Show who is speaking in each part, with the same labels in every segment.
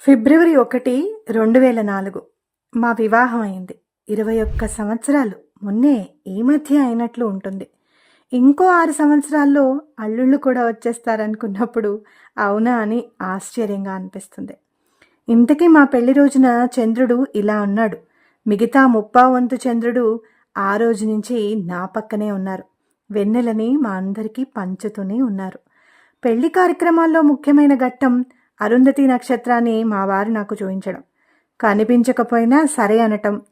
Speaker 1: ఫిబ్రవరి ఒకటి రెండు వేల నాలుగు. మా వివాహం అయింది. ఇరవై ఒక్క సంవత్సరాలు మొన్నే ఈ మధ్య అయినట్లు ఉంటుంది. ఇంకో ఆరు సంవత్సరాల్లో అల్లుళ్ళు కూడా వచ్చేస్తారనుకున్నప్పుడు అవునా అని ఆశ్చర్యంగా అనిపిస్తుంది. ఇంతకీ మా పెళ్ళి రోజున చంద్రుడు ఇలా ఉన్నాడు మిగతా ముప్పా వంతు చంద్రుడు ఆ రోజు నుంచి నా పక్కనే ఉన్నారు. వెన్నెలని మా అందరికీ పంచుతూనే ఉన్నారు. పెళ్ళి కార్యక్రమాల్లో ముఖ్యమైన ఘట్టం అరుంధతి నక్షత్రాన్ని మా వారు నాకు చూపించడం. కనిపించకపోయినా సరే అనటం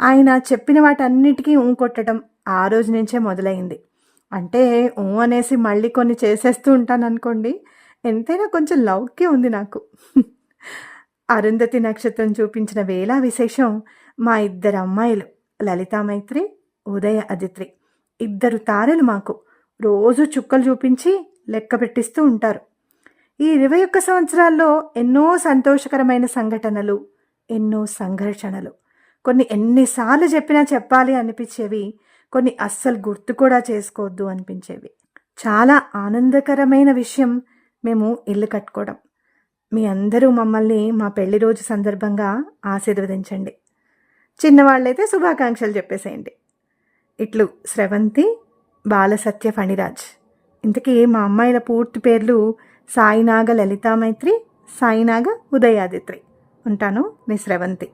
Speaker 1: ఆయన చెప్పిన వాటన్నిటికీ ఊ కొట్టడం ఆ రోజు నుంచే మొదలైంది. అంటే ఊ అనేసి మళ్ళీ కొన్ని చేసేస్తూ ఉంటాను అనుకోండి ఎంతైనా కొంచెం లౌక్య ఉంది నాకు. అరుంధతి నక్షత్రం చూపించిన వేళ విశేషం మా ఇద్దరు అమ్మాయిలు లలితా మైత్రి ఉదయ అదిత్రి. ఇద్దరు తారలు మాకు. రోజు చుక్కలు చూపించి లెక్క పెట్టిస్తూ ఉంటారు. ఈ ఇరవై ఒక్క సంవత్సరాల్లో ఎన్నో సంతోషకరమైన సంఘటనలు ఎన్నో సంఘర్షణలు. కొన్ని ఎన్నిసార్లు చెప్పినా చెప్పాలి అనిపించేవి కొన్ని అస్సలు గుర్తు కూడా చేసుకోవద్దు అనిపించేవి. చాలా ఆనందకరమైన విషయం మేము ఇల్లు కట్టుకోవడం. మీ అందరూ మమ్మల్ని మా పెళ్ళి రోజు సందర్భంగా ఆశీర్వదించండి. చిన్నవాళ్ళైతే శుభాకాంక్షలు చెప్పేసేయండి. ఇట్లు స్రవంతి బాలసత్య ఫణిరాజ్. ఇంతకీ మా అమ్మాయిల పూర్తి పేర్లు సాయినాగ లలితామైత్రి సాయినాగ ఉదయాదిత్రి. ఉంటాను మీ స్రవంతి